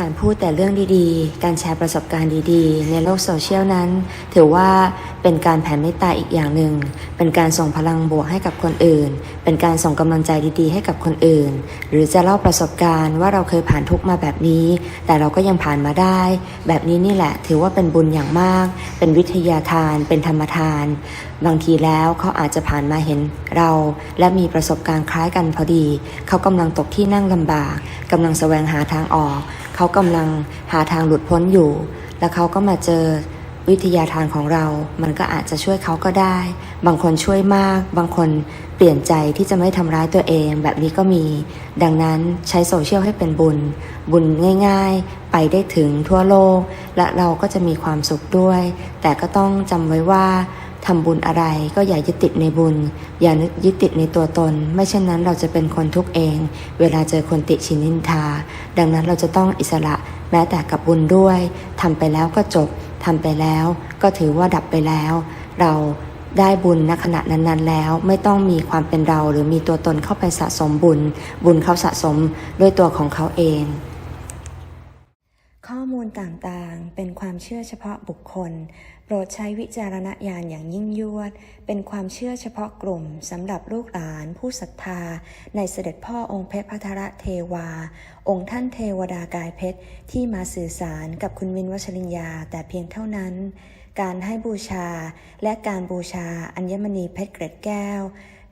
การพูดแต่เรื่องดีๆ การแชร์ประสบการณ์ดีๆ ในโลกโซเชียลนั้น ถือว่าเป็นการแผ่เมตตาอีกอย่างหนึ่ง เป็นการส่งพลังบวกให้กับคนอื่น เป็นการส่งกำลังใจดีๆ ให้กับคนอื่น หรือจะเล่าประสบการณ์ว่าเราเคยผ่านทุกมาแบบนี้ แต่เราก็ยังผ่านมาได้ แบบนี้นี่แหละถือว่าเป็นบุญอย่างมาก เป็นวิทยาทาน เป็นธรรมทาน บางทีแล้วเขาอาจจะผ่านมาเห็นเรา และมีประสบการณ์คล้ายกันพอดี เขากำลังตกที่นั่งลำบากกำลังแสวงหาทางออก เขากำลังหาทางหลุดพ้นอยู่ แล้วเขาก็มาเจอวิทยาทานของเรา มันก็อาจจะช่วยเขาก็ได้ บางคนช่วยมาก บางคนเปลี่ยนใจที่จะไม่ทำร้ายตัวเอง แบบนี้ก็มี ดังนั้นใช้โซเชียลให้เป็นบุญ บุญง่าย ๆ ไปได้ถึงทั่วโลก และเราก็จะมีความสุขด้วย แต่ก็ต้องจำไว้ว่า ทำบุญอะไรก็อย่ายึดติดในบุญ อย่านึกยึดติดในตัวตน ไม่เช่นนั้นเราจะเป็นคนทุกข์เอง เวลาเจอคนติชินนินทา ดังนั้นเราจะต้องอิสระแม้แต่กับบุญด้วยทำไปแล้วก็จบทำไปแล้ว ก็ถือว่าดับไปแล้ว เราได้บุญณขณะนั้น ๆ แล้วไม่ต้องมีความเป็นเราหรือมีตัวตนเข้าไปสะสมบุญ บุญเขาสะสมด้วยตัวของเขาเอง มูลต่างๆ เป็นความเชื่อเฉพาะบุคคล โปรดใช้วิจารณญาณอย่างยิ่งยวด เป็นความเชื่อเฉพาะกลุ่มสำหรับลูกหลานผู้ศรัทธา ในเสด็จพ่อองค์เพชรพัทรเทวา องค์ท่านเทวดากายเพชรที่มาสื่อสารกับคุณวินวชริญญาแต่เพียงเท่านั้น การให้บูชาและการบูชาอัญมณีเพชรเกร็ดแก้ว